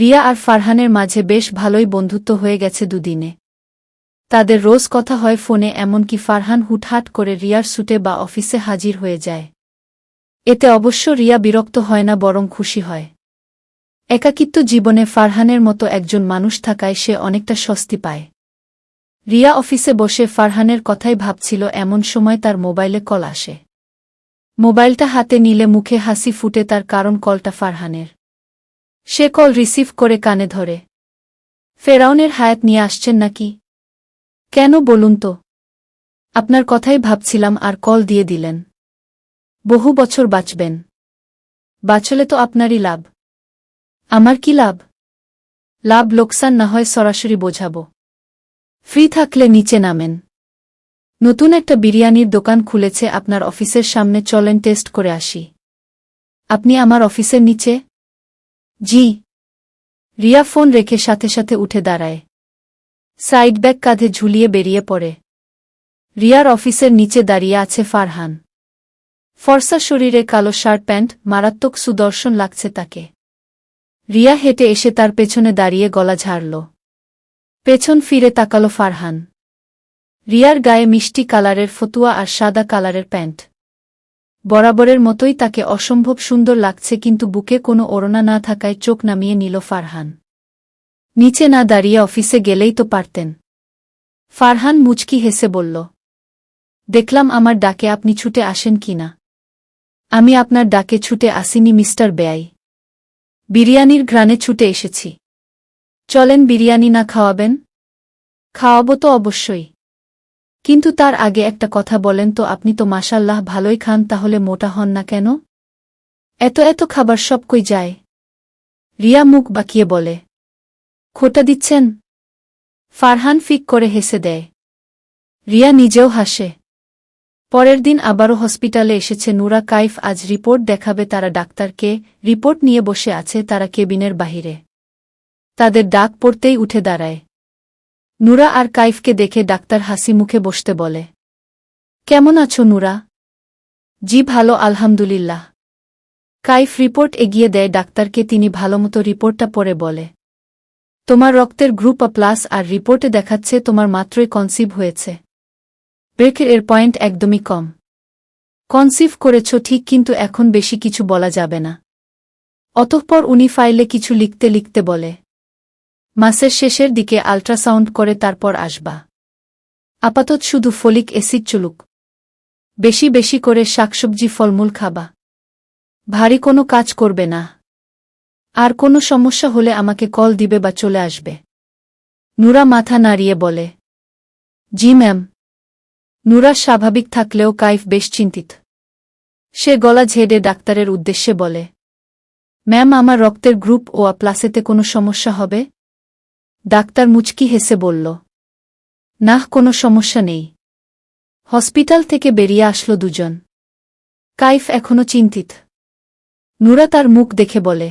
রিয়া আর ফারহানের মাঝে বেশ ভালোই বন্ধুত্ব হয়ে গেছে দুদিনে। তাদের রোজ কথা হয় ফোনে, এমনকি ফারহান হুটহাট করে রিয়ার সুটে বা অফিসে হাজির হয়ে যায়। এতে অবশ্য রিয়া বিরক্ত হয় না, বরং খুশি হয়। একাকিত্ব জীবনে ফারহানের মতো একজন মানুষ থাকায় সে অনেকটা স্বস্তি পায়। রিয়া অফিসে বসে ফারহানের কথাই ভাবছিল, এমন সময় তার মোবাইলে কল আসে। মোবাইলটা হাতে নিলে মুখে হাসি ফুটে তার কারণ কলটা ফারহানের। সে কল রিসিভ করে কানে ধরে। ফেরাউনের হায়াত নিয়ে আসছেন নাকি? কেন বলুন তো? আপনার কথাই ভাবছিলাম আর কল দিয়ে দিলেন। বহু বছর বাঁচবেন। বাঁচলে তো আপনারই লাভ। আমার কি লাভ? লাভ লোকসান না হয় সরাসরি বোঝাব। ফ্রি থাকলে নিচে নামেন। নতুন একটা বিরিয়ানির দোকান খুলেছে আপনার অফিসের সামনে, চলেন টেস্ট করে আসি। আপনি আমার অফিসের নিচে? জি। রিয়া ফোন রেখে সাথে সাথে উঠে দাঁড়ায়। সাইড ব্যাগ কাঁধে ঝুলিয়ে বেরিয়ে পড়ে। রিয়ার অফিসের নিচে দাঁড়িয়ে আছে ফারহান। ফর্সা শরীরে কালো শার্ট প্যান্ট, মারাত্মক সুদর্শন লাগছে তাকে। রিয়া হেঁটে এসে তার পেছনে দাঁড়িয়ে গলা ঝাড়ল। পেছন ফিরে তাকালো ফারহান। রিয়ার গায়ে মিষ্টি কালারের ফতুয়া আর সাদা কালারের প্যান্ট। বরাবরের মতোই তাকে অসম্ভব সুন্দর লাগছে কিন্তু বুকে কোনো ওড়না না থাকায় চোখ নামিয়ে নিল ফারহান। নিচে না দাঁড়িয়ে অফিসে গেলেই তো পারতেন। ফারহান মুচকি হেসে বলল, দেখলাম আমার ডাকে আপনি ছুটে আসেন কি না? আমি আপনার ডাকে ছুটে আসিনি, মিস্টার বেয়াই বিরিয়ানির ঘ্রাণে ছুটে এসেছি। চলেন বিরিয়ানি না খাওয়াবেন? খাওয়াবো তো অবশ্যই। কিন্তু তার আগে একটা কথা বলেন তো, আপনি তো মাসাল্লাহ ভালোই খান, তাহলে মোটা হন না কেন? এত এত খাবার সব কই যায়? রিয়া মুখ বাকিয়ে বলে, খোটা দিচ্ছেন? ফারহান ফিক করে হেসে দেয়। রিয়া নিজেও হাসে। পরের দিন আবারও হসপিটালে এসেছে নুরা কাইফ, আজ রিপোর্ট দেখাবে তারা ডাক্তারকে, রিপোর্ট নিয়ে বসে আছে তারা কেবিনের বাহিরে। তাদের ডাক পড়তেই উঠে দাঁড়ায়। নুরা আর কাইফকে দেখে ডাক্তার হাসি মুখে বসতে বলে। কেমন আছো নুরা? জি ভালো, আলহামদুলিল্লাহ। কাইফ রিপোর্ট এগিয়ে দেয় ডাক্তারকে, তিনি ভালোমতো রিপোর্টটা পড়ে বলে। তোমার রক্তের গ্রুপ আ প্লাস আর রিপোর্টে দেখাচ্ছে তোমার মাত্রই কনসিভ হয়েছে। ব্রেকের এর পয়েন্ট একদমই কম। কনসিভ করেছ ঠিক, কিন্তু এখন বেশি কিছু বলা যাবে না। অতঃপর উনি ফাইলে কিছু লিখতে লিখতে বলে। মাসের শেষের দিকে আল্ট্রাসাউন্ড করে তারপর আসবা। আপাতত শুধু ফলিক অ্যাসিড চলুক। বেশি বেশি করে শাকসবজি ফলমূল খাবা। ভারী কোনো কাজ করবে না। আর কোনো সমস্যা হলে আমাকে কল দিবে বা চলে আসবে। নুরা মাথা নাড়িয়ে বলে, জি ম্যাম। নুরা স্বাভাবিক থাকলেও কাইফ বেশ চিন্তিত। সে গলা ঝেড়ে ডাক্তারের উদ্দেশ্যে বলে, ম্যাম, আমার রক্তের গ্রুপ ও প্লাসেতে কোনো সমস্যা হবে? ডাক্তার মুচকি হেসে বলল, নাহ, কোনো সমস্যা নেই। হসপিটাল থেকে বেরিয়ে আসলো দুজন। কাইফ এখনও চিন্তিত। নুরা তার মুখ দেখে বলে,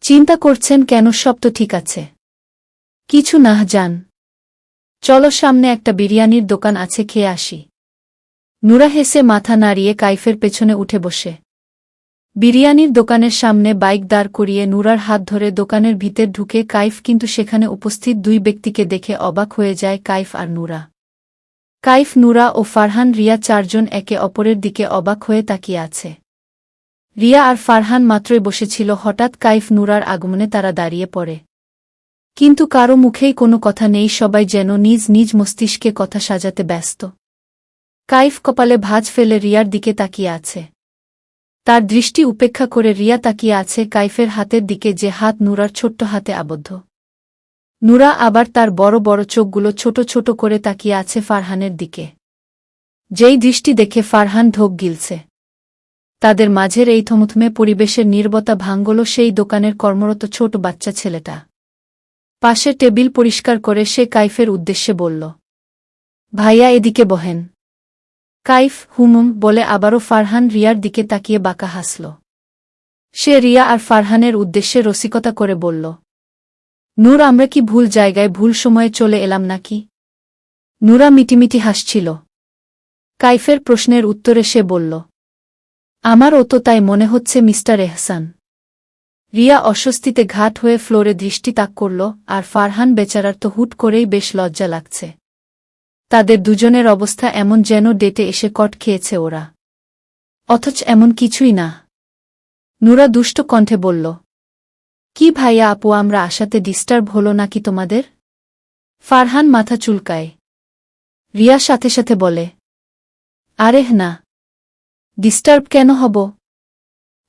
চিন্তা করছেন কেন? সব তো ঠিক আছে। কিছু নাহ, যান। চলো সামনে একটা বিরিয়ানির দোকান আছে, খেয়ে আসি। নুরা হেসে মাথা নাড়িয়ে কাইফের পেছনে উঠে বসে। বিরিয়ানির দোকানের সামনে বাইক দাঁড় করিয়ে নুরার হাত ধরে দোকানের ভিতর ঢুকে কাইফ কিন্তু সেখানে উপস্থিত দুই ব্যক্তিকে দেখে অবাক হয়ে যায় কাইফ আর নুরা। কাইফ, নুরা ও ফারহান, রিয়া চারজন একে অপরের দিকে অবাক হয়ে তাকিয়ে আছে। রিয়া আর ফারহান মাত্রই বসেছিল, হঠাৎ কাইফ নুরার আগমনে তারা দাঁড়িয়ে পড়ে। কিন্তু কারও মুখেই কোনো কথা নেই, সবাই যেন নিজ নিজ মস্তিষ্কে কথা সাজাতে ব্যস্ত। কাইফ কপালে ভাজ ফেলে রিয়ার দিকে তাকিয়ে আছে। তার দৃষ্টি উপেক্ষা করে রিয়া তাকিয়ে আছে কাইফের হাতের দিকে যে হাত নুরার ছোট্ট হাতে আবদ্ধ। নুরা আবার তার বড় বড় চোখগুলো ছোট ছোট করে তাকিয়ে আছে ফারহানের দিকে। যেই দৃষ্টি দেখে ফারহান ঢোক গিলছে। তাদের মাঝের এই থমথমে পরিবেশের নির্বতা ভাঙ্গল সেই দোকানের কর্মরত ছোট বাচ্চা ছেলেটা। পাশে টেবিল পরিষ্কার করে সে কাইফের উদ্দেশ্যে বলল, ভাইয়া এদিকে বহেন। কাইফ হুমুম বলে আবারও ফারহান রিয়ার দিকে তাকিয়ে বাঁকা হাসল। সে রিয়া আর ফারহানের উদ্দেশ্যে রসিকতা করে বলল, নূর, আমরা কি ভুল জায়গায় ভুল সময়ে চলে এলাম নাকি? নূরা মিটিমিটি হাসছিল। কাইফের প্রশ্নের উত্তরে সে বলল, আমারও তো তাই মনে হচ্ছে মিস্টার এহসান। রিয়া অস্বস্তিতে ঘাট হয়ে ফ্লোরে দৃষ্টি তাক করল আর ফারহান বেচারার তো হুট করেই বেশ লজ্জা লাগছে। তাদের দুজনের অবস্থা এমন যেন ডেটে এসে কট খেয়েছে ওরা। অথচ এমন কিছুই না। নুরা দুষ্ট কণ্ঠে বলল, কি ভাইয়া আপু, আমরা আসাতে ডিস্টার্ব হলো নাকি তোমাদের? ফারহান মাথা চুলকায়। রিয়া সাথে সাথে বলে আরেহ না। ডিস্টার্ব কেন হব?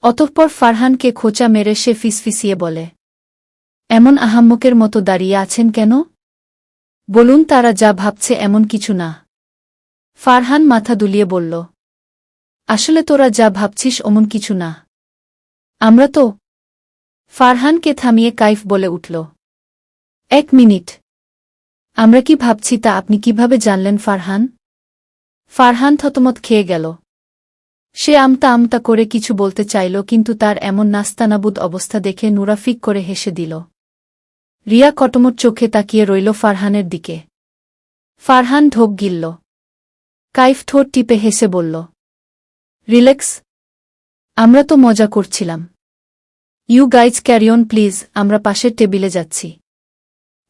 অতঃপর ফারহানকে খোঁচা মেরে সে ফিসফিসিয়ে বলে, এমন আহাম্মকের মতো দাঁড়িয়ে আছেন কেন? বলুন তারা যা ভাবছে এমন কিছু না। ফারহান মাথা দুলিয়ে বলল, আসলে তোরা যা ভাবছিস অমন কিছু না। আমরা তো ফারহানকে থামিয়ে কাইফ বলে উঠল, এক মিনিট। আমরা কি ভাবছি তা আপনি কীভাবে জানলেন ফারহান? ফারহান থতমত খেয়ে গেল। সে আমতা আমতা করে কিছু বলতে চাইল, কিন্তু তার এমন নাস্তানাবুদ অবস্থা দেখে নুরাফিক করে হেসে দিল রিয়া কটমট চোখে তাকিয়ে রইল ফারহানের দিকে। ফারহান ঢোক গিলল। কাইফ ঠোঁট টিপে হেসে বলল, রিল্যাক্স। আমরা তো মজা করছিলাম। ইউ গাইজ ক্যারিয়ন প্লিজ, আমরা পাশের টেবিলে যাচ্ছি।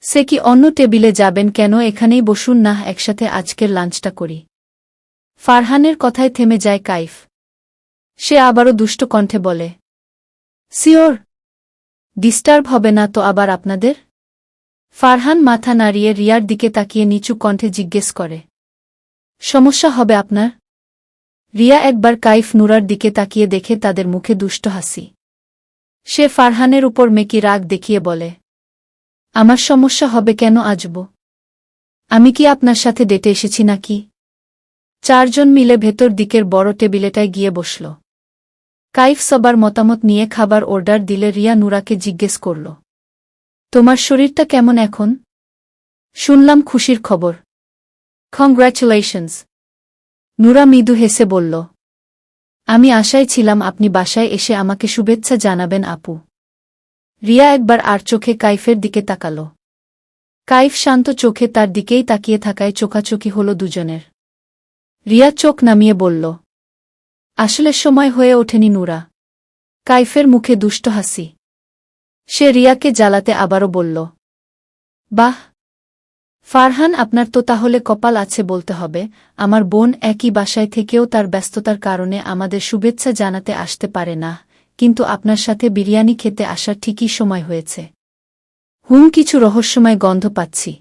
সে কি অন্য টেবিলে যাবেন কেন? এখানেই বসুন না, একসাথে আজকের লাঞ্চটা করি। ফারহানের কথায় থেমে যায় কাইফ। সে আবারও দুষ্ট কণ্ঠে বলে, সিওর, ডিস্টার্ব হবে না তো আবার আপনাদের? ফারহান মাথা নাড়িয়ে রিয়ার দিকে তাকিয়ে নিচু কণ্ঠে জিজ্ঞেস করে, সমস্যা হবে আপনার? রিয়া একবার কাইফ নুরার দিকে তাকিয়ে দেখে তাদের মুখে দুষ্ট হাসি। সে ফারহানের উপর মেকি রাগ দেখিয়ে বলে, আমার সমস্যা হবে কেন আজব? আমি কি আপনার সাথে ডেটে এসেছি নাকি? চারজন মিলে ভেতর দিকের বড় টেবিলেটায় গিয়ে বসল। কাইফ সবার মতামত নিয়ে খাবার অর্ডার দিলে রিয়া নুরাকে জিজ্ঞেস করল তোমার শরীরটা কেমন এখন? শুনলাম খুশির খবর। কংগ্র্যাচুলেশনস নুরা মৃদু হেসে বলল, আমি আশায় ছিলাম আপনি বাসায় এসে আমাকে শুভেচ্ছা জানাবেন আপু। রিয়া একবার আর চোখে কাইফের দিকে তাকাল। কাইফ শান্ত চোখে তার দিকেই তাকিয়ে থাকায় চোখাচোখি হল দুজনের। রিয়া চোখ নামিয়ে বলল, আসলে সময় হয়ে ওঠেনি নুরা। কাইফের মুখে দুষ্ট হাসি। সে রিয়াকে জ্বালাতে আবারও বলল, বাহ! ফারহান, আপনার তো তাহলে কপাল আছে বলতে হবে। আমার বোন একই বাসায় থেকেও তার ব্যস্ততার কারণে আমাদের শুভেচ্ছা জানাতে আসতে পারে না। কিন্তু আপনার সাথে বিরিয়ানি খেতে আসার ঠিকই সময় হয়েছে। হুম, কিছু রহস্যময় গন্ধ পাচ্ছি।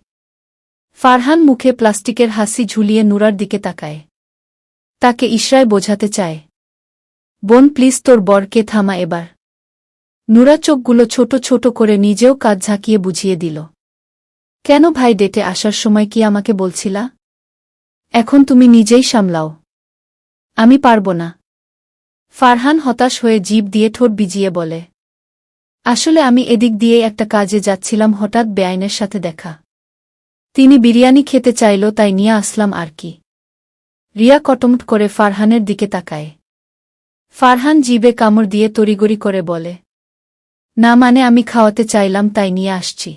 ফারহান মুখে প্লাস্টিকের হাসি ঝুলিয়ে নুরার দিকে তাকায়। তাকে ইশরায় বোঝাতে চায়, বোন, প্লিজ তোর বরকে থামা এবার। নুরা চোখগুলো ছোট ছোট করে নিজেও কাজ ঝাঁকিয়ে বুঝিয়ে দিল। কেন ভাই ডেটে আসার সময় কি আমাকে বলছিলা? এখন তুমি নিজেই সামলাও। আমি পারব না। ফারহান হতাশ হয়ে জীব দিয়ে ঠোঁট বিজিয়ে বলে, আসলে আমি এদিক দিয়ে একটা কাজে যাচ্ছিলাম হঠাৎ বেআইনের সাথে দেখা। তিনি বিরিয়ানি খেতে চাইল তাই নিয়ে আসলাম আর কি। রিয়া কটমট করে ফারহানের দিকে তাকায়। ফারহান জিবে কামড় দিয়ে তড়িগড়ি করে বলে না মানে আমি খাওয়াতে চাইলাম, তাই নিয়ে আসছি।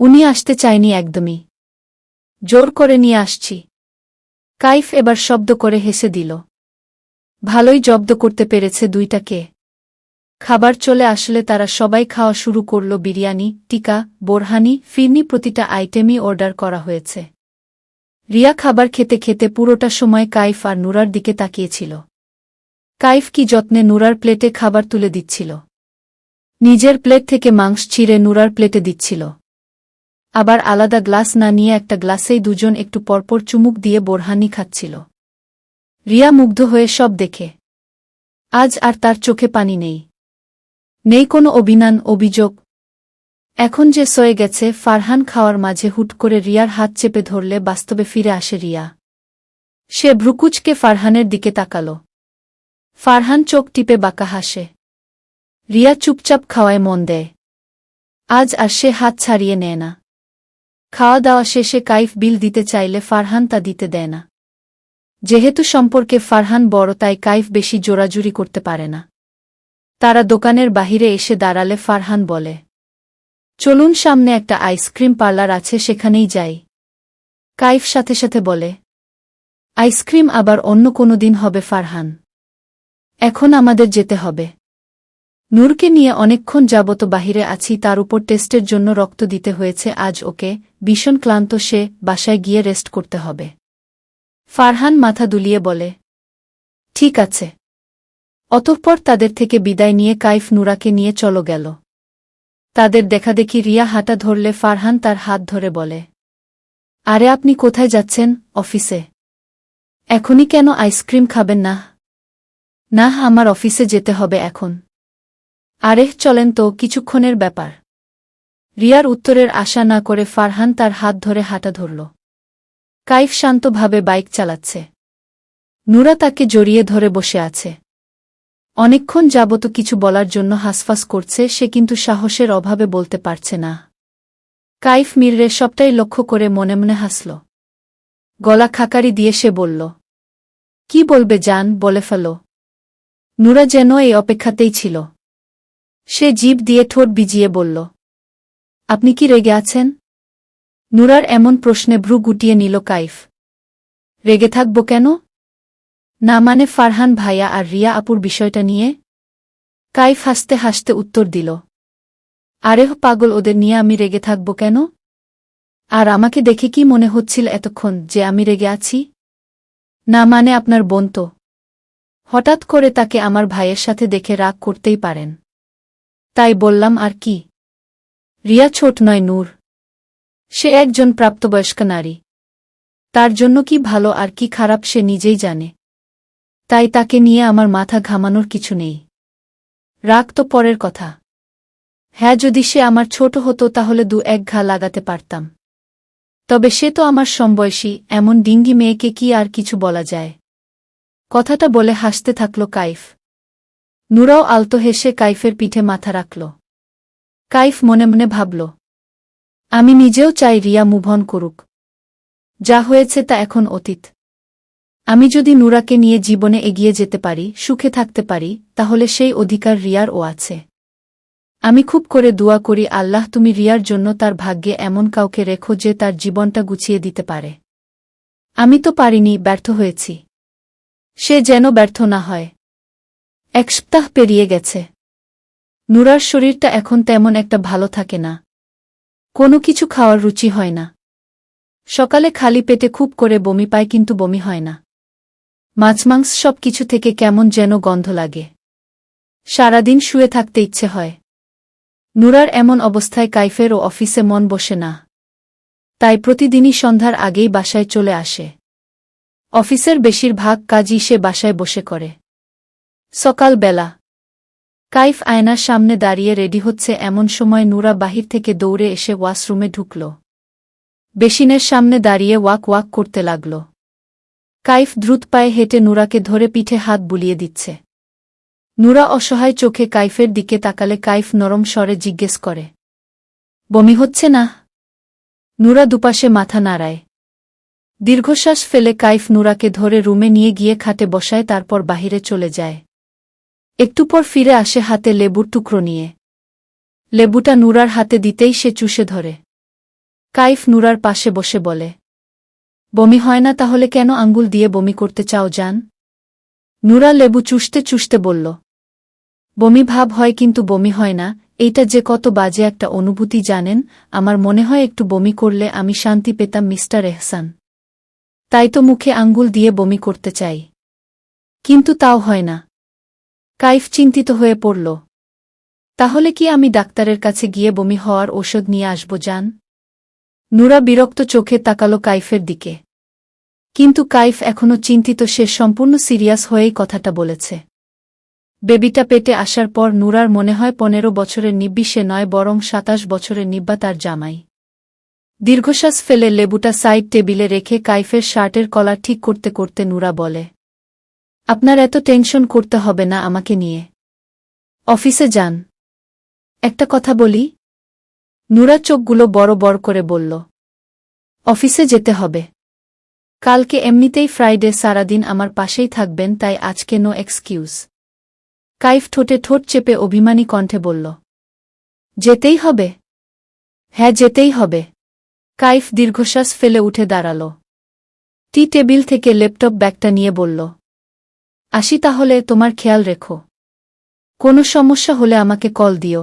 উনি আসতে চায়নি একদমই। জোর করে নিয়ে আসছি। কাইফ এবার শব্দ করে হেসে দিল। ভালোই জব্দ করতে পেরেছে দুইটাকে খাবার চলে আসলে তারা সবাই খাওয়া শুরু করল বিরিয়ানি, টিকা, বোরহানি, ফিরনি প্রতিটা আইটেমই অর্ডার করা হয়েছে। রিয়া খাবার খেতে খেতে পুরোটা সময় কাইফ আর নুরার দিকে তাকিয়েছিল। কাইফ কি যত্নে নুরার প্লেটে খাবার তুলে দিচ্ছিল? নিজের প্লেট থেকে মাংস ছিঁড়ে নুরার প্লেটে দিচ্ছিল। আবার আলাদা গ্লাস না নিয়ে একটা গ্লাসেই দুজন একটু পরপর চুমুক দিয়ে বোরহানি খাচ্ছিল। রিয়া মুগ্ধ হয়ে সব দেখে। আজ আর তার চোখে পানি নেই। নেই কোনো অভিনান অভিযোগ। এখন যে সয়ে গেছে, ফারহান খাওয়ার মাঝে হুট করে রিয়ার হাত চেপে ধরলে বাস্তবে ফিরে আসে রিয়া। সে ভ্রুকুচকে ফারহানের দিকে তাকাল। ফারহান চোখ টিপে বাঁকা হাসে। রিয়া চুপচাপ খাওয়ায় মন দেয়। আজ আর সে হাত ছাড়িয়ে নেয় না। খাওয়া দাওয়া শেষে কাইফ বিল দিতে চাইলে ফারহান তা দিতে দেয় না। যেহেতু সম্পর্কে ফারহান বড়, তাই কাইফ বেশি জোরাজুরি করতে পারে না। তারা দোকানের বাহিরে এসে দাঁড়ালে ফারহান বলে, চলুন সামনে একটা আইসক্রিম পার্লার আছে, সেখানেই যাই। কাইফ সাথে সাথে বলে, আইসক্রিম আবার অন্য কোনো দিন হবে ফারহান। এখন আমাদের যেতে হবে। নূরকে নিয়ে অনেকক্ষণ যাবত বাহিরে আছি, তার উপর টেস্টের জন্য রক্ত দিতে হয়েছে, আজ ওকে ভীষণ ক্লান্ত, সে বাসায় গিয়ে রেস্ট করতে হবে। ফারহান মাথা দুলিয়ে বলে, ঠিক আছে। অতঃপর তাদের থেকে বিদায় নিয়ে কাইফ নুরাকে নিয়ে চলো গেল। তাদের দেখাদেখি রিয়া হাঁটা ধরলে ফারহান তার হাত ধরে বলে, আরে আপনি কোথায় যাচ্ছেন অফিসে? এখনই কেন আইসক্রিম খাবেন না? না আমার অফিসে যেতে হবে এখন। আরে চলেন তো কিছুক্ষণের ব্যাপার। রিয়ার উত্তরের আশা না করে ফারহান তার হাত ধরে হাঁটা ধরল। কাইফ শান্তভাবে বাইক চালাচ্ছে। নুরা তাকে জড়িয়ে ধরে বসে আছে। অনেকক্ষণ যাবত কিছু বলার জন্য হাসফাস করছে, সে কিন্তু সাহসের অভাবে বলতে পারছে না। কাইফ মিররে সবটাই লক্ষ্য করে মনে মনে হাসল। গলা খাকারি দিয়ে সে বলল, কি বলবে জান, বলে ফেল। নুরা যেন এই অপেক্ষাতেই ছিল। সে জিভ দিয়ে ঠোঁট বিজিয়ে বলল, আপনি কি রেগে আছেন? নুরার এমন প্রশ্নে ভ্রু গুটিয়ে নিল কাইফ, রেগে থাকব কেন? না মানে ফারহান ভাইয়া আর রিয়া আপুর বিষয়টা নিয়ে? কাইফ হাসতে হাসতে উত্তর দিল আরেহ পাগল, ওদের নিয়ে আমি রেগে থাকব কেন? আর আমাকে দেখে কি মনে হচ্ছিল এতক্ষণ যে আমি রেগে আছি? না মানে আপনার বোন তো। হঠাৎ করে তাকে আমার ভাইয়ের সাথে দেখে রাগ করতেই পারেন। তাই বললাম, আর কি? রিয়া ছোট নয়, নূর। সে একজন প্রাপ্তবয়স্ক নারী। তার জন্য কি ভালো আর কি খারাপ সে নিজেই জানে। তাই তাকে নিয়ে আমার মাথা ঘামানোর কিছু নেই। রাগ তো পরের কথা। হ্যাঁ যদি সে আমার ছোট হতো তাহলে দু এক ঘা লাগাতে পারতাম। তবে সে তো আমার সমবয়সী, এমন ডিঙ্গি মেয়েকে কি আর কিছু বলা যায়? কথাটা বলে হাসতে থাকল কাইফ। নুরাও আলতো হেসে কাইফের পিঠে মাথা রাখল। কাইফ মনে মনে ভাবল, আমি নিজেও চাই রিয়া মুভন করুক। যা হয়েছে তা এখন অতীত। আমি যদি নুরাকে নিয়ে জীবনে এগিয়ে যেতে পারি, সুখে থাকতে পারি, তাহলে সেই অধিকার রিয়ার ও আছে। আমি খুব করে দোয়া করি, আল্লাহ তুমি রিয়ার জন্য তার ভাগ্যে এমন কাউকে রেখো যে তার জীবনটা গুছিয়ে দিতে পারে। আমি তো পারিনি, ব্যর্থ হয়েছি। সে যেন ব্যর্থ না হয়। এক সপ্তাহ পেরিয়ে গেছে। নুরার শরীরটা এখন তেমন একটা ভালো থাকে না। কোনো কিছু খাওয়ার রুচি হয় না। সকালে খালি পেটে খুব করে বমি পায় কিন্তু বমি হয় না। মাছমাংস সব কিছু থেকে কেমন যেন গন্ধ লাগে। সারাদিন শুয়ে থাকতে ইচ্ছে হয়। নুরার এমন অবস্থায় কাইফের ও অফিসে মন বসে না। তাই প্রতিদিনই সন্ধ্যার আগেই বাসায় চলে আসে। অফিসের বেশিরভাগ কাজই সে বাসায় বসে করে। সকালবেলা কাইফ আয়নার সামনে দাঁড়িয়ে রেডি হচ্ছে এমন সময় নুরা বাহির থেকে দৌড়ে এসে ওয়াশরুমে ঢুকল। বেসিনের সামনে দাঁড়িয়ে ওয়াক ওয়াক করতে লাগল। কাইফ দ্রুত পায়ে হেঁটে নুরাকে ধরে পিঠে হাত বুলিয়ে দিচ্ছে। নুরা অসহায় চোখে কাইফের দিকে তাকালে কাইফ নরম স্বরে জিজ্ঞেস করে, বমি হচ্ছে না? নুরা দুপাশে মাথা নাড়ায়। দীর্ঘশ্বাস ফেলে কাইফ নুরাকে ধরে রুমে নিয়ে গিয়ে খাটে বসায়, তারপর বাহিরে চলে যায়। একটু পর ফিরে আসে হাতে লেবুর টুকরো নিয়ে। লেবুটা নুরার হাতে দিতেই সে চুষে ধরে। কাইফ নুরার পাশে বসে বলে, বমি হয় না তাহলে কেন আঙ্গুল দিয়ে বমি করতে চাও যান নুরা লেবু চুষতে চুষতে বলল, বমি ভাব হয় কিন্তু বমি হয় না, এইটা যে কত বাজে একটা অনুভূতি, জানেন? আমার মনে হয় একটু বমি করলে আমি শান্তি পেতাম, মিস্টার এহসান। তাই তো মুখে আঙ্গুল দিয়ে বমি করতে চাই। কিন্তু তাও হয় না। কাইফ চিন্তিত হয়ে পড়ল। তাহলে কি আমি ডাক্তারের কাছে গিয়ে বমি হওয়ার ওষুধ নিয়ে আসব যান নুরা বিরক্ত চোখে তাকালো কাইফের দিকে। কিন্তু কাইফ এখনও চিন্তিত, সে সম্পূর্ণ সিরিয়াস হয়েই কথাটা বলেছে। বেবিটা পেটে আসার পর নুরার মনে হয় পনেরো বছরের নিব্বি, সে নয়, বরং সাতাশ বছরের নিব্বা তার জামাই। দীর্ঘশ্বাস ফেলে লেবুটা সাইড টেবিলে রেখে কাইফের শার্টের কলার ঠিক করতে করতে নুরা বলে আপনার এত টেনশন করতে হবে না আমাকে নিয়ে। অফিসে যান। একটা কথা বলি। নুরা চোখগুলো বড় বড় করে বলল, অফিসে যেতে হবে। কালকে এমনিতেই ফ্রাইডে সারাদিন আমার পাশেই থাকবেন, তাই আজকে নো এক্সকিউজ। কাইফ ঠোঁটে ঠোঁট চেপে অভিমানী কণ্ঠে বলল, যেতেই হবে। হ্যাঁ যেতেই হবে। কাইফ দীর্ঘশ্বাস ফেলে উঠে দাঁড়াল। টি টেবিল থেকে ল্যাপটপ ব্যাগটা নিয়ে বলল আসি তাহলে তোমার খেয়াল রেখো। কোনো সমস্যা হলে আমাকে কল দিও।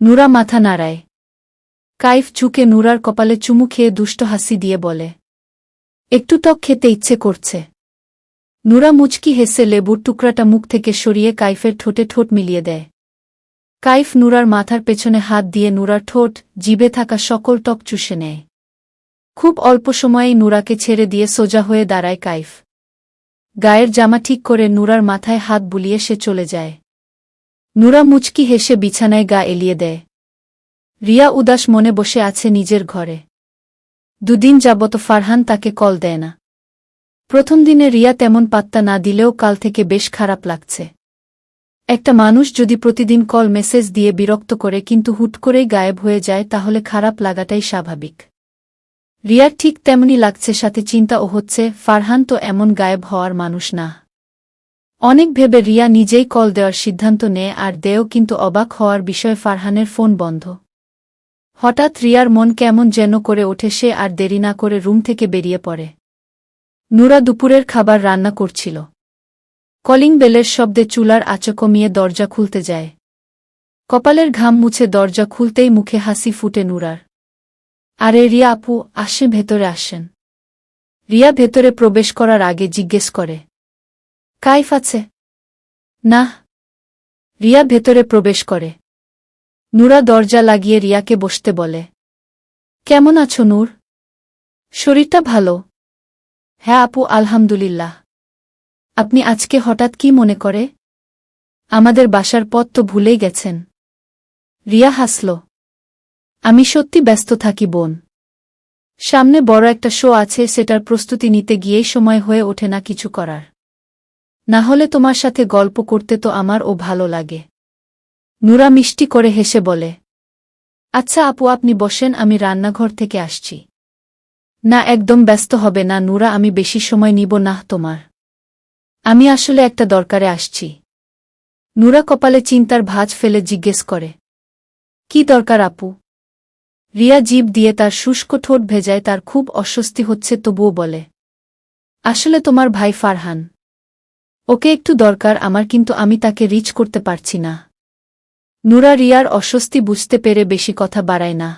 নুরা মাথা নাড়ায়। কাইফ চুকে নুরার কপালে চুমু খেয়ে দুষ্ট হাসি দিয়ে বলে, একটু টক খেতে ইচ্ছে করছে। নুরা মুচকি হেসে লেবুর টুকরাটা মুখ থেকে সরিয়ে কাইফের ঠোঁটে ঠোঁট মিলিয়ে দেয়। কাইফ নুরার মাথার পেছনে হাত দিয়ে নুরার ঠোঁট জিবে থাকা সকল টক চুষে নেয়। খুব অল্প সময়েই নুরাকে ছেড়ে দিয়ে সোজা হয়ে দাঁড়ায় কাইফ। গায়ের জামা ঠিক করে নুরার মাথায় হাত বুলিয়ে সে চলে যায়। নুরা মুচকি হেসে বিছানায় গা এলিয়ে দেয়। রিয়া উদাস মনে বসে আছে নিজের ঘরে। দুদিন যাবত ফারহান তাকে কল দেয় না। প্রথম দিনে রিয়া তেমন পাত্তা না দিলেও কাল থেকে বেশ খারাপ লাগছে। একটা মানুষ যদি প্রতিদিন কল মেসেজ দিয়ে বিরক্ত করে কিন্তু হুট করেই গায়েব হয়ে যায় তাহলে খারাপ লাগাটাই স্বাভাবিক। রিয়ার ঠিক তেমনি লাগছে, সাথে চিন্তাও হচ্ছে, ফারহান তো এমন গায়েব হওয়ার মানুষ না। অনেক ভেবে রিয়া নিজেই কল দেওয়ার সিদ্ধান্ত নেয় আর দেও কিন্তু অবাক হওয়ার বিষয়ে ফারহানের ফোন বন্ধ। হঠাৎ রিয়ার মন কেমন যেন করে ওঠে সে আর দেরি না করে রুম থেকে বেরিয়ে পড়ে। নুরা দুপুরের খাবার রান্না করছিল। কলিং বেলের শব্দে চুলার আঁচো কমিয়ে দরজা খুলতে যায়। কপালের ঘাম মুছে দরজা খুলতেই মুখে হাসি ফুটে নুরার। আরে রিয়া আপু আসে ভেতরে আসেন। রিয়া ভেতরে প্রবেশ করার আগে জিজ্ঞেস করে, কাইফ আছে? না। রিয়া ভেতরে প্রবেশ করে। নুরা দরজা লাগিয়ে রিয়াকে বসতে বলে, কেমন আছো নূর? শরীরটা ভালো? হ্যাঁ আপু, আলহামদুলিল্লাহ। আপনি আজকে হঠাৎ কি মনে করে? আমাদের বাসার পথ তো ভুলেই গেছেন। রিয়া হাসল আমি সত্যি ব্যস্ত থাকি, বোন। সামনে বড় একটা শো আছে, সেটার প্রস্তুতি নিতে গিয়েই সময় হয়ে ওঠে না কিছু করার। না হলে তোমার সাথে গল্প করতে তো আমার ও ভালো লাগে। নুরা মিষ্টি করে হেসে বলে আচ্ছা আপু, আপনি বসেন, আমি রান্নাঘর থেকে আসছি। না, একদম ব্যস্ত হবে না, নুরা, আমি বেশি সময় নিব না তোমার। আমি আসলে একটা দরকারে আসছি। নুরা কপালে চিন্তার ভাঁজ ফেলে জিজ্ঞেস করে, কি দরকার আপু? রিয়া জীব দিয়ে তার শুষ্ক ঠোঁট ভেজায় তার খুব অস্বস্তি হচ্ছে, তবুও বলে, আসলে তোমার ভাই ফারহান। ওকে একটু দরকার, আমার কিন্তু আমি তাকে রিচ করতে পারছি না নুরা রিয়ার অস্বস্তি বুঝতে পেরে বেশি কথা বাড়ায় না।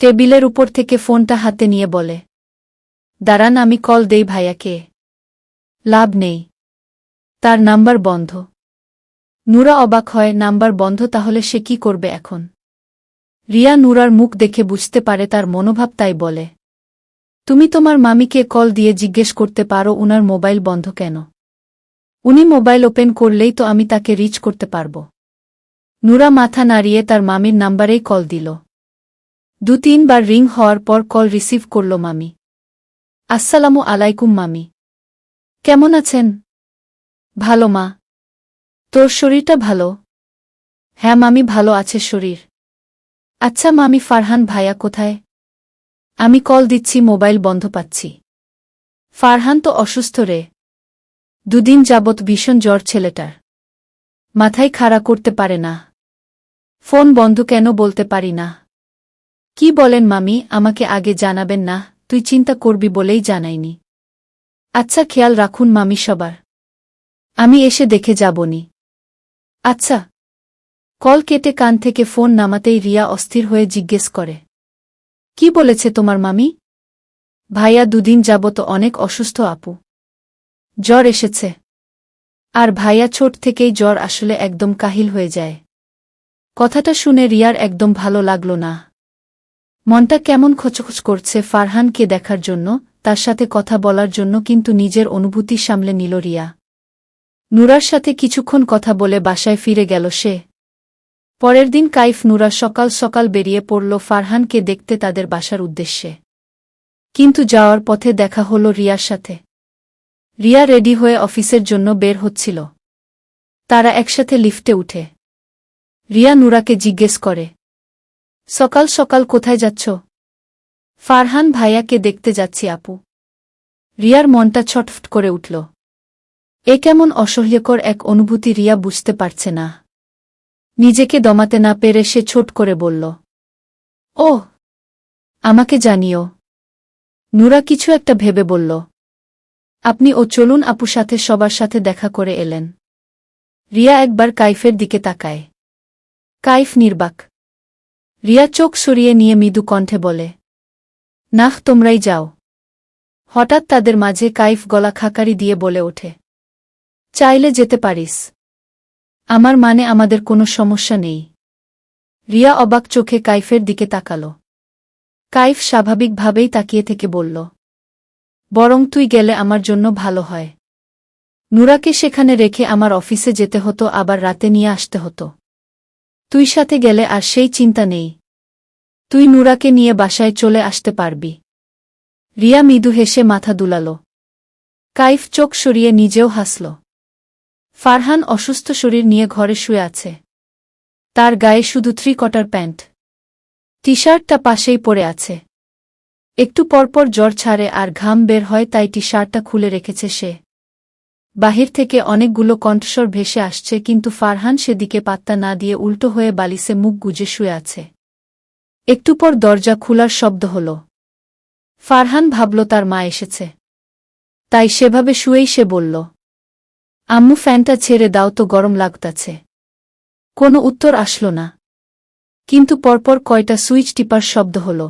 টেবিলের উপর থেকে ফোনটা হাতে নিয়ে বলে, দাঁড়ান, আমি কল দেই ভাইয়াকে। লাভ নেই। তার নাম্বার বন্ধ নুরা অবাক হয়, নাম্বার বন্ধ, তাহলে সে কি করবে এখন? রিয়া নুরার মুখ দেখে বুঝতে পারে তার মনোভাব তাই বলে। তুমি তোমার মামিকে কল দিয়ে জিজ্ঞেস করতে পারো উনার মোবাইল বন্ধ কেন। উনি মোবাইল ওপেন করলেই তো আমি তাকে রিচ করতে পারব। নুরা মাথা নাড়িয়ে তার মামির নাম্বারেই কল দিল। দু তিনবার রিং হওয়ার পর কল রিসিভ করল মামি। আসসালামু আলাইকুম মামি। কেমন আছেন? ভালো মা। তোর শরীরটা ভালো? হ্যাঁ মামি ভালো আছে শরীর। আচ্ছা মামি ফারহান ভাইয়া কোথায়? আমি কল দিচ্ছি, মোবাইল বন্ধ পাচ্ছি। ফারহান তো অসুস্থ রে। দুদিন যাবৎ ভীষণ জ্বর ছেলেটার। মাথায় খাড়া করতে পারে না। ফোন বন্ধ কেন বলতে পারি না। কি বলেন মামি, আমাকে আগে জানাবেন না, তুই চিন্তা করবি বলেই জানাইনি। আচ্ছা খেয়াল রাখুন মামি সবার। আমি এসে দেখে যাবনি। আচ্ছা কল কেটে কান থেকে ফোন নামাতেই রিয়া অস্থির হয়ে জিজ্ঞেস করে, কি বলেছে তোমার মামি? ভাইয়া দুদিন যাবত অনেক অসুস্থ, আপু। জ্বর এসেছে। আর ভাইয়া ছোট থেকেই জ্বর আসলে একদম কাহিল হয়ে যায়। কথাটা শুনে রিয়ার একদম ভালো লাগল না। মনটা কেমন খচখচ করছে ফারহানকে দেখার জন্য, তার সাথে কথা বলার জন্য কিন্তু নিজের অনুভূতি সামলে নিল রিয়া। নুরার সাথে কিছুক্ষণ কথা বলে বাসায় ফিরে গেল সে। পরের দিন কাইফ নুরা সকাল সকাল বেরিয়ে পড়ল ফারহানকে দেখতে তাদের বাসার উদ্দেশ্যে। কিন্তু যাওয়ার পথে দেখা হল রিয়ার সাথে। রিয়া রেডি হয়ে অফিসের জন্য বের হচ্ছিল। তারা একসাথে লিফটে উঠে। রিয়া নুরাকে জিজ্ঞেস করে, সকাল সকাল কোথায় যাচ্ছ? ফারহান ভাইয়াকে দেখতে যাচ্ছি আপু। রিয়ার মনটা ছটফট করে উঠল। এ কেমন অসহ্যকর এক অনুভূতি রিয়া বুঝতে পারছে না। নিজেকে দমাতে না পেরে সে ছোট করে বলল ও আমাকে জানিও। নুরা কিছু একটা ভেবে বলল, আপনি ও চলুন আপু সাথে সবার সাথে দেখা করে এলেন। রিয়া একবার কাইফের দিকে তাকায়। কাইফ নির্বাক। রিয়া চোখ সরিয়ে নিয়ে মৃদু কণ্ঠে বলে, নাহ, তোমরাই যাও। হঠাৎ তাদের মাঝে কাইফ গলা খাকারি দিয়ে বলে ওঠে, চাইলে যেতে পারিস। আমার মানে আমাদের কোনো সমস্যা নেই। রিয়া অবাক চোখে কাইফের দিকে তাকাল। কাইফ স্বাভাবিকভাবেই তাকিয়ে থেকে বলল, বরং তুই গেলে আমার জন্য ভালো হয়। নুরাকে সেখানে রেখে আমার অফিসে যেতে হতো, আবার রাতে নিয়ে আসতে হতো। তুই সাথে গেলে আর সেই চিন্তা নেই। তুই নুরাকে নিয়ে বাসায় চলে আসতে পারবি। রিয়া মৃদু হেসে মাথা দুলাল। কাইফ চোখ সরিয়ে নিজেও হাসল। ফারহান অসুস্থ শরীর নিয়ে ঘরে শুয়ে আছে। তার গায়ে শুধু থ্রি কটার প্যান্ট। টি শার্টটা পাশেই পড়ে আছে। একটু পরপর জ্বর ছাড়ে আর ঘাম বের হয় তাই টি শার্টটা খুলে রেখেছে সে। বাহির থেকে অনেকগুলো কণ্ঠস্বর ভেসে আসছে কিন্তু ফারহান সেদিকে পাত্তা না দিয়ে উল্টো হয়ে বালিসে মুখ গুজে শুয়ে আছে। একটু পর দরজা খোলার শব্দ হল। ফারহান ভাবল তার মা এসেছে। তাই সেভাবে শুয়েই সে বলল আম্মু ফ্যানটা ছেড়ে দাও তো গরম লাগতাছে। কোনো উত্তর আসল না। কিন্তু পরপর কয়টা সুইচ টিপার শব্দ হল।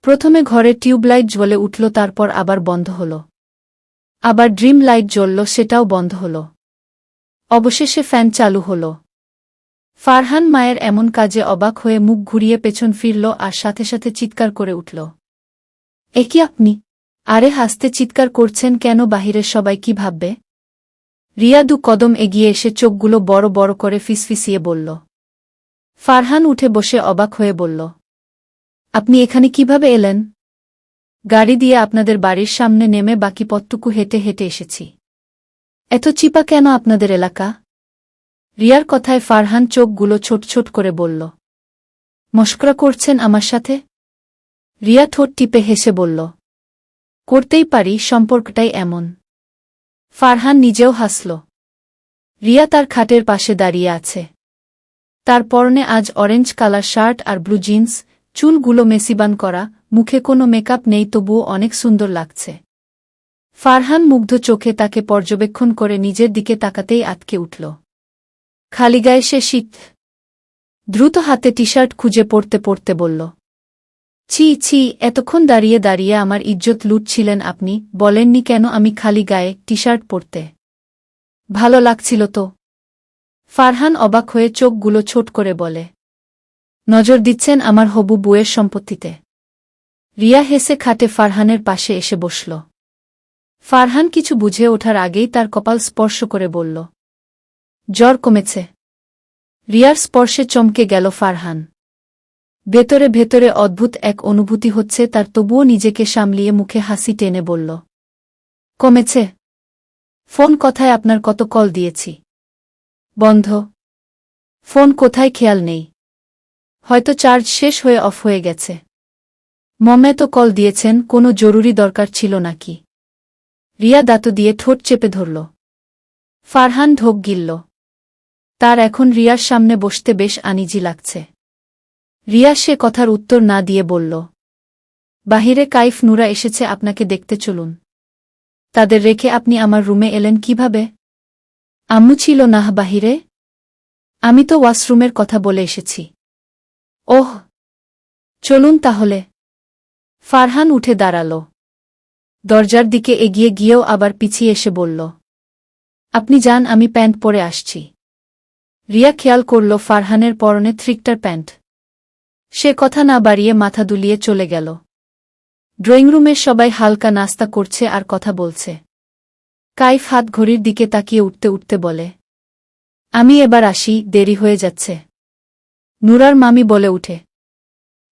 প্রথমে ঘরে টিউবলাইট জ্বলে উঠল, তারপর আবার বন্ধ হল। আবার ড্রিম লাইট জ্বলল, সেটাও বন্ধ হল। অবশেষে ফ্যান চালু হল। ফারহান মায়ের এমন কাজে অবাক হয়ে মুখ ঘুরিয়ে পেছন ফিরল আর সাথে সাথে চিৎকার করে উঠল। একি আপনি? আরে হাসতে চিৎকার করছেন কেন? বাহিরের সবাই কি ভাববে? রিয়া দু কদম এগিয়ে এসে চোখগুলো বড় বড় করে ফিসফিসিয়ে বলল। ফারহান উঠে বসে অবাক হয়ে বলল, আপনি এখানে কীভাবে এলেন? গাড়ি দিয়ে আপনাদের বাড়ির সামনে নেমে বাকি পথটুকু হেঁটে হেঁটে এসেছি। এত চিপা কেন আপনাদের এলাকা? রিয়ার কথায় ফারহান চোখগুলো ছোট ছোট করে বলল, মস্করা করছেন আমার সাথে? রিয়া ঠোঁট টিপে হেসে বলল, করতেই পারি, সম্পর্কটাই এমন। ফারহান নিজেও হাসল। রিয়া তার খাটের পাশে দাঁড়িয়ে আছে। তার পরনে আজ অরেঞ্জ কালার শার্ট আর ব্লু জিন্স চুলগুলো মেসিবান করা, মুখে কোনো মেকআপ নেই, তবুও অনেক সুন্দর লাগছে। ফারহান মুগ্ধ চোখে তাকে পর্যবেক্ষণ করে নিজের দিকে তাকাতেই আটকে উঠল। খালি গায়ে সে শীত। দ্রুত হাতে টি শার্ট খুঁজে পড়তে পড়তে বলল ছি ছি, এতক্ষণ দাঁড়িয়ে দাঁড়িয়ে আমার ইজ্জত লুটছিলেন আপনি, বলেননি কেন আমি খালি গায়ে টি শার্ট পরতে। ভালো লাগছিল তো। ফারহান অবাক হয়ে চোখগুলো ছোট করে বলে, নজর দিচ্ছেন আমার হবু বুয়ের সম্পত্তিতে। রিয়া হেসে খাটে ফারহানের পাশে এসে বসল। ফারহান কিছু বুঝে ওঠার আগেই তার কপাল স্পর্শ করে বলল, জ্বর কমেছে। রিয়ার স্পর্শে চমকে গেল ফারহান। ভেতরে ভেতরে অদ্ভুত এক অনুভূতি হচ্ছে, তার তবুও নিজেকে সামলিয়ে মুখে হাসি টেনে বলল, কমেছে। ফোন কথায় আপনার কত কল দিয়েছি? বন্ধ। ফোন কোথায় খেয়াল নেই। হয়তো চার্জ শেষ হয়ে অফ হয়ে গেছে। মমে তো কল দিয়েছেন, কোনো জরুরি দরকার ছিল নাকি? রিয়া দাঁত দিয়ে ঠোঁট চেপে ধরল। ফারহান ঢোক গিলল। তার এখন রিয়ার সামনে বসতে বেশ আনিজি লাগছে। রিয়া সে কথার উত্তর না দিয়ে বলল, বাহিরে কাইফ নুরা এসেছে, আপনাকে দেখতে চলুন। তাদের রেখে আপনি আমার রুমে এলেন কীভাবে? আম্মু ছিল নাহ বাহিরে। আমি তো ওয়াশরুমের কথা বলে এসেছি। ওহ, চলুন তাহলে। ফারহান উঠে দাঁড়াল। দরজার দিকে এগিয়ে গিয়েও আবার পিছিয়ে এসে বলল, আপনি যান, আমি প্যান্ট পরে আসছি। রিয়া খেয়াল করল ফারহানের পরনে থ্রিকটার প্যান্ট। সে কথা না বাড়িয়ে মাথা দুলিয়ে চলে গেল। ড্রয়িং রুমের সবাই হালকা নাস্তা করছে আর কথা বলছে। কাইফ হাত ঘড়ির দিকে তাকিয়ে উঠতে উঠতে বলে, আমি এবার আসি, দেরি হয়ে যাচ্ছে। নুরার মামি বলে উঠে,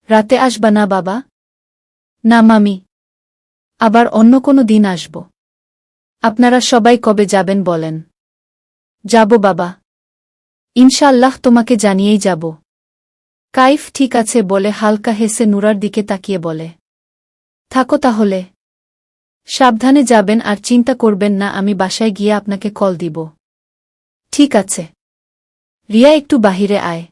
রাতে আসবা না বাবা? না মামি, আবার অন্য কোনো দিন আসব। আপনারা সবাই কবে যাবেন বলেন? যাব বাবা। ইনশাআল্লাহ তোমাকে জানিয়েই যাব। কাইফ ঠিক আছে বলে হালকা হেসে নুরার দিকে তাকিয়ে বলে। থাকো তাহলে। সাবধানে যাবেন আর চিন্তা করবেন না, আমি বাসায় গিয়ে আপনাকে কল দিব। ঠিক আছে। রিয়া একটু বাহিরে আয়।